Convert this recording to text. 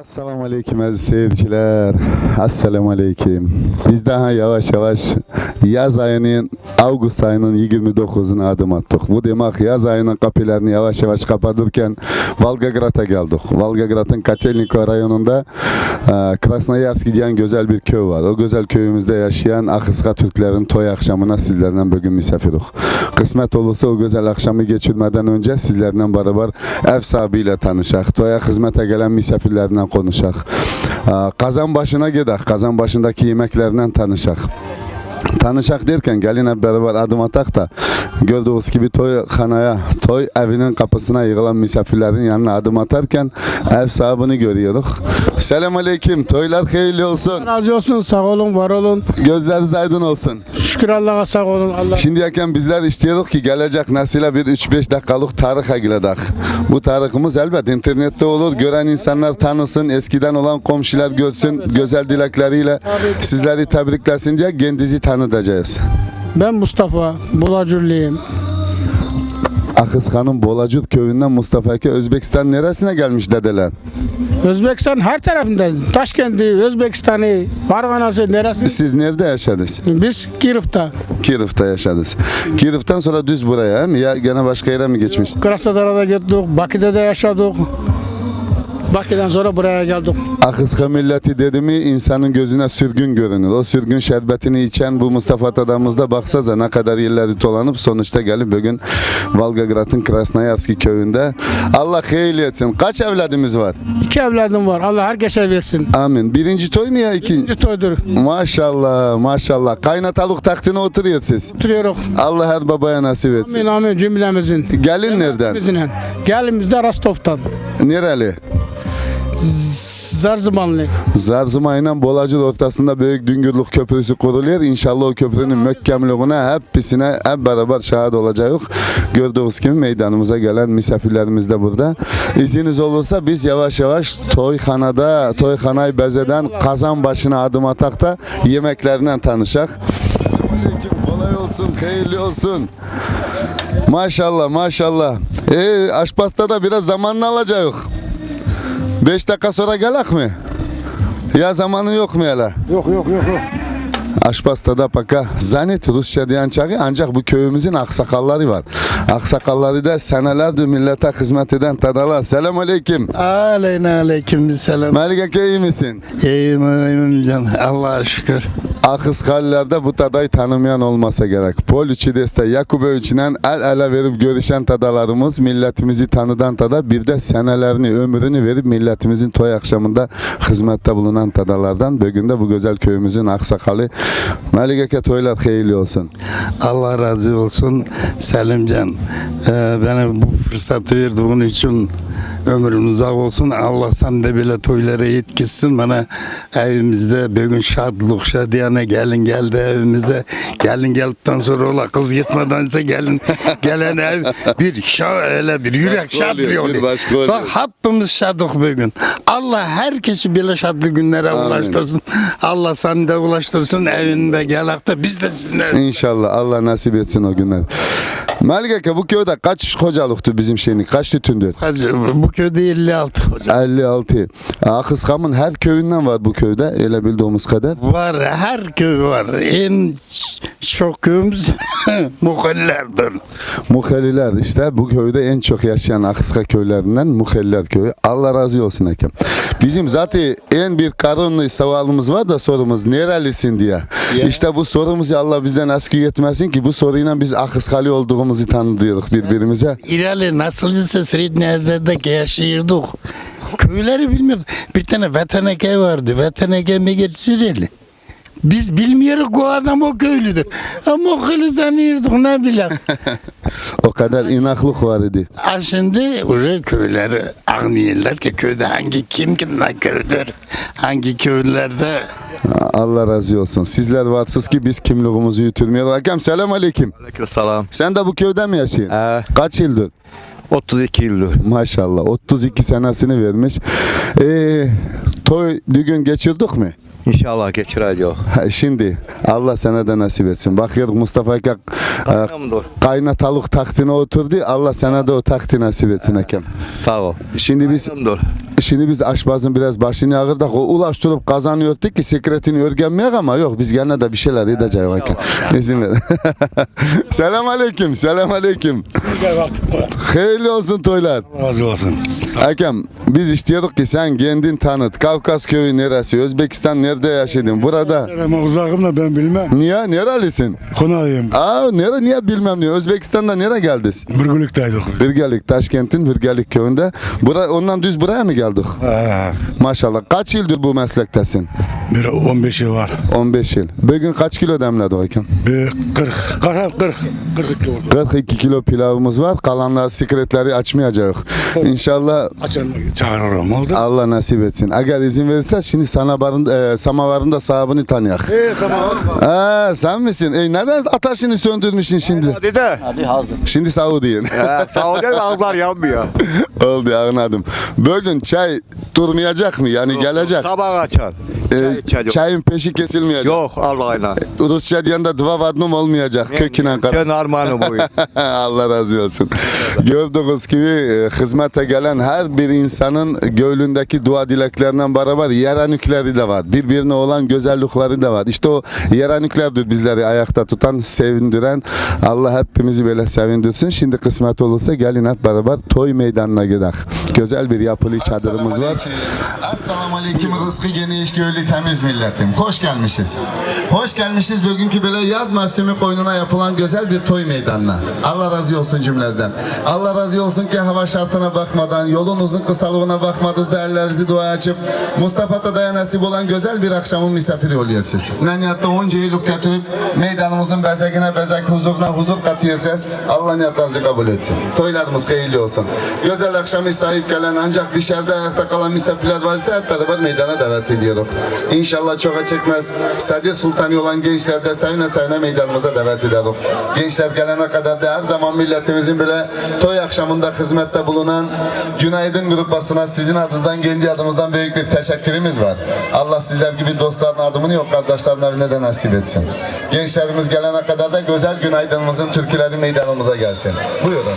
Assalamu aleyküm aziz seyirciler. Assalamu aleyküm. Biz daha yavaş yavaş yaz ayının Ağustos ayının 29'una adım attık. Bu demek yaz ayının kapılarını yavaş yavaş kapatırken Volgograd'a geldik. Volgograd'ın Katelniko rayonunda e, Krasnoyarsk diyen güzel bir köy var. O güzel köyümüzde yaşayan Akıska Türklerin toy akşamına sizlerden bugün misafiriz. Kısmet olursa o güzel akşamı geçirmeden önce sizlerle beraber ev sahibiyle tanışak. Toya hizmete gelen misafirlerle konuşak. Kazan başına gidelim. Kazan başındaki yemeklerinden tanışak. Tanışak derken gelin hep beraber adım atak da gördüğünüz gibi toy hanaya, toy evinin kapısına yığılan misafirlerin yanına adım atarken ev sahibini görüyoruz. Selam aleyküm. Toylar hayırlı olsun. Razı olsun sağ olun var olun. Gözleriniz aydın olsun. Şükür Allah'a sağ olun. Allah Şimdi yaken bizler istiyoruz ki gelecek nesile bir 3-5 dakikalık tarih giredik. Bu tarihimiz elbet internette olur. Gören insanlar tanısın. Eskiden olan komşular görsün. Güzel dilekleriyle sizleri tebriklesin diye kendinizi tanıtacağız. Ben Mustafa Bulacurluyum. Akıskan'ın Bolacut köyünden Mustafa Eke Özbekistan neresine gelmiş dedeler? Özbekistan her tarafında. Taşkent'i, Özbekistan'ı, Varganası neresi? Siz nerede yaşadınız? Biz Kirif'te. Kirif'te yaşadınız. Kirif'ten sonra düz buraya mi? Ya gene başka yere mi geçmiş? Krasadara'da gittik, Bakü'de de yaşadık. Bakü'den sonra buraya geldik. Akıska milleti dedi mi insanın gözüne sürgün görünür. O sürgün şerbetini içen bu Mustafa adamızda baksaza ne kadar yerleri dolanıp sonuçta gelip bugün Volgograd'ın Krasnoyarski köyünde. Allah hayırlı etsin. Kaç evladımız var? İki evladım var. Allah herkese versin. Amin. Birinci toy mu ya ikinci? İkinci toydur. Maşallah maşallah. Kaynatalık taktine oturuyor siz. Oturuyoruz. Allah her babaya nasip Amin etsin. amin cümlemizin. Gelin nereden? Bizimle. Gelimiz de Rostov'tan. Nereli? Zarzımanlı. Zarzıma ile Bolacıl ortasında büyük Düngürlük Köprüsü kuruluyor. İnşallah o köprünün mökkemliğine hepsine hep beraber şahit olacağız. Gördüğünüz gibi meydanımıza gelen misafirlerimiz de burada. İzniniz olursa biz yavaş yavaş Toyhana'da, Toyhana'yı bezeden kazan başına adım atak da yemeklerinden tanışak. Kolay olsun, hayırlı olsun. Maşallah, maşallah. Ee, aşpasta da biraz zamanını alacağız. 5 dakika sonra gelak mi? Ya zamanı yok mu hele? Yok yok yok yok. Aşpastada paka zannet Rusça diyen çağı ancak bu köyümüzün aksakalları var. Aksakalları da senelerdir millete hizmet eden tadalar. Selam aleyküm. Aleyna aleyküm selam. Melike iyi misin? İyiyim iyiyim can. Allah'a şükür. Akıskallerde bu tadayı tanımayan olmasa gerek. Poliçides'te Yakuboviç'le el ele verip görüşen tadalarımız milletimizi tanıdan tada bir de senelerini, ömrünü verip milletimizin toy akşamında hizmette bulunan tadalardan bugün de bu güzel köyümüzün aksakalı Melikeke toylar hayırlı olsun. Allah razı olsun Selimcan. Ee, bana bu fırsatı verdiğin için ömrün uzak olsun. Allah sen de bile toylara yetkizsin. Bana evimizde bugün şadlık şadiyane gelin geldi evimize. Gelin geldikten sonra ola kız gitmedense gelin gelen ev bir şa öyle bir yürek Başka şad oluyor, oluyor. bir başka oluyor. Bak hepimiz şadık bugün. Allah herkesi bile şadlı günlere Amin. ulaştırsın. Allah seni de ulaştırsın evinde gelakta biz de sizinle. İnşallah Allah nasip etsin o günler. Melikeke bu köyde kaç hocalıktı bizim şeyini? Kaç tütündür? Hacı, bu köyde 56 hocam. 56. Akıskam'ın her köyünden var bu köyde. Öyle bildiğimiz kadar. Var her köy var. En çok köyümüz muhallerdir. Muheliler işte bu köyde en çok yaşayan Akıska köylerinden Muheliler köyü. Allah razı olsun Hakem. Bizim zaten en bir karınlı savalımız var da sorumuz nerelisin diye. İşte bu sorumuzu Allah bizden askı etmesin ki bu soruyla biz Akıskalı olduğumuzu tanıdıyoruz birbirimize. İrali nasılcısı Srit Nezer'deki yaşıyorduk. Köyleri bilmiyor. Bir tane Vataneke vardı. Vataneke Megerçireli. Biz bilmiyoruz o adam o köylüdür. Ama o köylü sanıyorduk ne bileyim. O kadar inaklık var idi. Ha şimdi oraya köyleri anlıyorlar ki köyde hangi kim kimden köydür. Hangi köylerde Allah razı olsun. Sizler varsınız ki biz kimliğimizi yitirmeyelim. Hakem selam aleyküm. Aleykümselam. Sen de bu köyde mi yaşıyorsun? Ee, Kaç yıldır? 32 yıldır. Maşallah 32 senesini vermiş. Ee, toy düğün geçirdik mi? İnşallah geçireceğiz. Ha, Şimdi Allah sana da nasip etsin. Bakıyorduk Mustafa Eka Kaynamdır. kaynatalık tahtına oturdu. Allah sana da o tahtı nasip etsin Ekem. Sağ ol. Şimdi biz Kaynamdır. şimdi biz aşbazın biraz başını ağırdık. O ulaştırıp kazanıyorduk ki sekretini örgenmeyek ama yok biz gene de bir şeyler edeceğiz Ekem. İzin ver. selam aleyküm. Selam aleyküm. Hayırlı olsun toylar. Razı olsun. Hakem biz istiyorduk ki sen kendin tanıt. Kafkas köyü neresi? Özbekistan nerede yaşadın? Burada. Ama uzakım da ben bilmem. Niye? Nerelisin? Konağıyım. Aa nere niye bilmem diyor. Özbekistan'da nereye geldiniz? Burguluk'taydık. Birgelik, Taşkent'in Birgelik köyünde. Bura, ondan düz buraya mı geldik? Ha, Maşallah. Kaç yıldır bu meslektesin? bir 15 yıl var. 15 yıl. Bugün kaç kilo demledi? Bir 40, 40, 40, 42 oldu. 42 kilo pilavımız var. Kalanlar sikretleri açmayacağız. İnşallah Açın çağırırım oldu. Allah nasip etsin. Eğer izin verirse şimdi sana barın, e, samavarın da sahibini tanıyak. Eee tamam. Aa, sen misin? E, neden ateşini söndürmüşsün şimdi? Hadi de. Şimdi Saudiyin. He, Sağ ol canım, ağızlar yanmıyor. Oldu anladım. Bugün çay durmayacak mı? Yani gelecek. Sabah açar. E, Çay çayın peşi kesilmeyecek. Yok Allah'ına. Rusça diyen de dua vadnum olmayacak. Köküne kadar. Sen armağanı bu. Allah razı olsun. Gördüğünüz gibi e, hizmete gelen her bir insanın gönlündeki dua dileklerinden beraber yaranıkları da var. Birbirine olan güzellikleri de var. İşte o yaranıklardır bizleri ayakta tutan, sevindiren. Allah hepimizi böyle sevindirsin. Şimdi kısmet olursa gelin hep beraber toy meydanına gidelim. Güzel bir yapılı çadırımız var. Assalamu aleyküm rızkı geniş göğlü temiz milletim. Hoş gelmişiz. Hoş gelmişiz bugünkü böyle yaz mevsimi koynuna yapılan güzel bir toy meydanına. Allah razı olsun cümlezden. Allah razı olsun ki hava şartına bakmadan, yolun uzun kısalığına bakmadınız da ellerinizi dua açıp Mustafa Tada'ya nasip olan güzel bir akşamın misafiri oluyorsunuz. Neniyatta onca yıllık götürüp meydanımızın bezekine bezek, huzuruna huzur katıyorsunuz. Allah niyatlarınızı kabul etsin. Toylarımız hayırlı olsun. Güzel akşamı sahip gelen ancak dışarıda ayakta kalan misafirler varsa hep beraber meydana davet ediyorum. İnşallah çoğa çekmez. Sadir Sultani olan gençler de sevine sevine meydanımıza davet ediyorum. Gençler gelene kadar da her zaman milletimizin bile toy akşamında hizmette bulunan Günaydın grupasına sizin adınızdan kendi adımızdan büyük bir teşekkürümüz var. Allah sizler gibi dostların adımını yok kardeşlerin evine de nasip etsin. Gençlerimiz gelene kadar da güzel günaydınımızın türküleri meydanımıza gelsin. Buyurun.